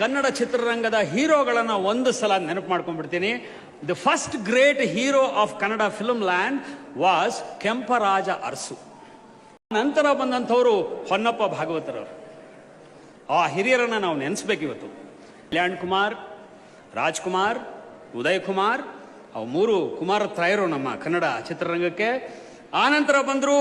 ಕನ್ನಡ ಚಿತ್ರರಂಗದ ಹೀರೋಗಳನ್ನು ಒಂದು ಸಲ ನೆನಪು ಮಾಡ್ಕೊಂಡ್ಬಿಡ್ತೀನಿ. The first great hero of Kannada film land was Kemparaja Arasu ನಂತರ ಬಂದಂಥವರು ಹೊನ್ನಪ್ಪ ಭಾಗವತರವರು. ಆ ಹಿರಿಯರನ್ನು ನಾವು ನೆನೆಸ್ಬೇಕು ಇವತ್ತು. ಕಲ್ಯಾಣ್ ಕುಮಾರ್, ರಾಜ್ಕುಮಾರ್, ಉದಯ್ ಕುಮಾರ್, ಅವು ಮೂರು ಕುಮಾರ ತ್ರಯರು ನಮ್ಮ ಕನ್ನಡ ಚಿತ್ರರಂಗಕ್ಕೆ. ಆನಂತರ ಬಂದರು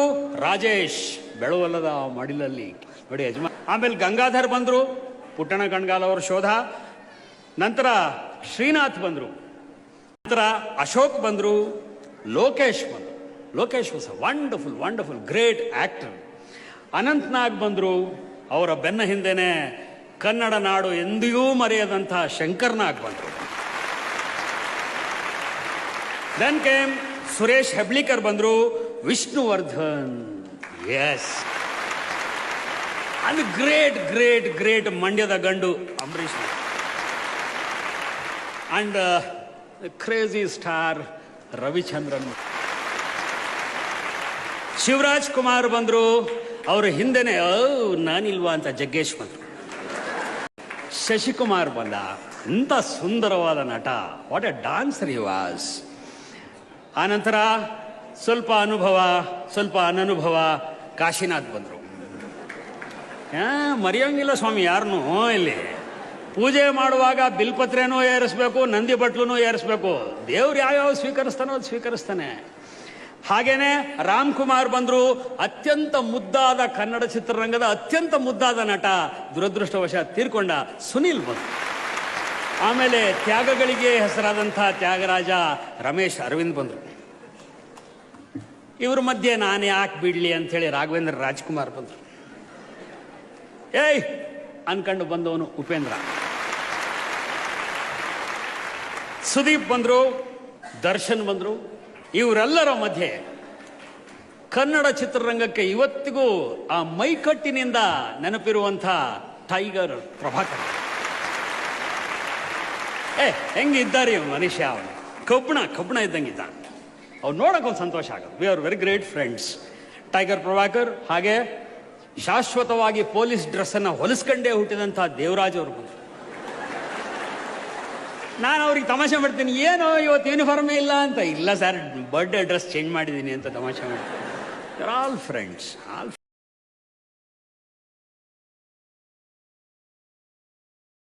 ರಾಜೇಶ್ ಬೆಳವಲ್ಲದ ಮಡಿಲಲ್ಲಿ. ನೋಡಿ ಯಜಮಾ ಆಮೇಲೆ ಗಂಗಾಧರ್ ಬಂದರು. ಪುಟ್ಟಣ ಕಣ್ಗಾಲ್ ಅವರ ಶೋಧ. ನಂತರ ಶ್ರೀನಾಥ್ ಬಂದರು. ನಂತರ ಅಶೋಕ್ ಬಂದರು. ಲೋಕೇಶ್ ಬಂದರು. Lokesh was wonderful wonderful great actor Anant Nag ಬಂದರು. ಅವರ ಬೆನ್ನ ಹಿಂದೆನೆ ಕನ್ನಡ ನಾಡು ಎಂದಿಗೂ ಮರೆಯದಂಥ ಶಂಕರ್ನಾಗ್ ಬಂದರು. ದೆನ್ ಕೇಮ್ ಸುರೇಶ್ ಹೆಬ್ಳಿಕರ್ ಬಂದರು. Vishnuvardhan. Yes and great great great ಮಂಡ್ಯದ ಗಂಡು Ambareesh and crazy star Ravichandran Shivaraj Kumar ಬಂದರು. ಅವ್ರ ಹಿಂದೆನೆ ಓ ನಾನಿಲ್ವಾ ಅಂತ ಜಗ್ಗೇಶ್ ಬಂದರು ಶಶಿಕುಮಾರ್ ಬಂದ. ಇಂಥ ಸುಂದರವಾದ ನಟ. What a dancer he was ಆನಂತರ ಸ್ವಲ್ಪ ಅನುಭವ ಸ್ವಲ್ಪ ಅನನುಭವ ಕಾಶಿನಾಥ್ ಬಂದರು. ಮರೆಯೋಂಗಿಲ್ಲ ಸ್ವಾಮಿ ಯಾರನ್ನು ಇಲ್ಲಿ. ಪೂಜೆ ಮಾಡುವಾಗ ಬಿಲ್ಪತ್ರೆನೂ ಏರಿಸ್ಬೇಕು, ನಂದಿ ಬಟ್ಲೂ ಏರಿಸ್ಬೇಕು. ದೇವ್ರು ಯಾವ್ಯಾವ ಸ್ವೀಕರಿಸ್ತಾನೋ ಅದು ಸ್ವೀಕರಿಸ್ತಾನೆ. ಹಾಗೇನೆ ರಾಮ್ ಕುಮಾರ್ ಬಂದರು ಅತ್ಯಂತ ಮುದ್ದಾದ ಕನ್ನಡ ಚಿತ್ರರಂಗದ ಅತ್ಯಂತ ಮುದ್ದಾದ ನಟ, ದುರದೃಷ್ಟವಶ ತೀರ್ಕೊಂಡ ಸುನೀಲ್ ಬಂದರು. ಆಮೇಲೆ ತ್ಯಾಗಗಳಿಗೆ ಹೆಸರಾದಂಥ ತ್ಯಾಗರಾಜ ರಮೇಶ್ ಅರವಿಂದ್ ಬಂದರು. ಇವ್ರ ಮಧ್ಯೆ ನಾನು ಯಾಕೆ ಬಿಡ್ಲಿ ಅಂಥೇಳಿ ರಾಘವೇಂದ್ರ ರಾಜ್ಕುಮಾರ್ ಬಂದರು. ಏಯ್! ಅನ್ಕೊಂಡು ಬಂದವನು ಉಪೇಂದ್ರ. ಸುದೀಪ್ ಬಂದರು, ದರ್ಶನ್ ಬಂದರು, ಇವರೆಲ್ಲರ ಮಧ್ಯೆ. ಕನ್ನಡ ಚಿತ್ರರಂಗಕ್ಕೆ ಇವತ್ತಿಗೂ ಆ ಮೈಕಟ್ಟಿನಿಂದ ನೆನಪಿರುವಂಥ ಟೈಗರ್ ಪ್ರಭಾಕರ್. ಏ, ಹೆಂಗಿದ್ದಾರೆ ಇವ್ ಮನುಷ್ಯ ಅವನು ಕಬ್ಬಣ ಕಬ್ಬಣ ಇದ್ದಂಗಿದ್ದ. ಅವ್ನು ನೋಡೋಕೆ ಒಂದು ಸಂತೋಷ ಆಗೋದು we are very great friends Tiger Prabhakar ಹಾಗೆ ಶಾಶ್ವತವಾಗಿ ಪೊಲೀಸ್ ಡ್ರೆಸ್ಸನ್ನು ಹೊಲಿಸ್ಕೊಂಡೇ ಹುಟ್ಟಿದಂಥ ದೇವರಾಜ್ ಅವರು ಬಂದರು. ನಾನು ಅವ್ರಿಗೆ ತಮಾಷೆ ಮಾಡ್ತೀನಿ, ಏನು ಇವತ್ತು ಯೂನಿಫಾರ್ಮೇ ಇಲ್ಲ ಅಂತ. ಇಲ್ಲ ಸರ್ ಬರ್ಡೇ ಡ್ರೆಸ್ ಚೇಂಜ್ ಮಾಡಿದ್ದೀನಿ ಅಂತ ತಮಾಷೆ ಮಾಡ್ತೀನಿ. All friends all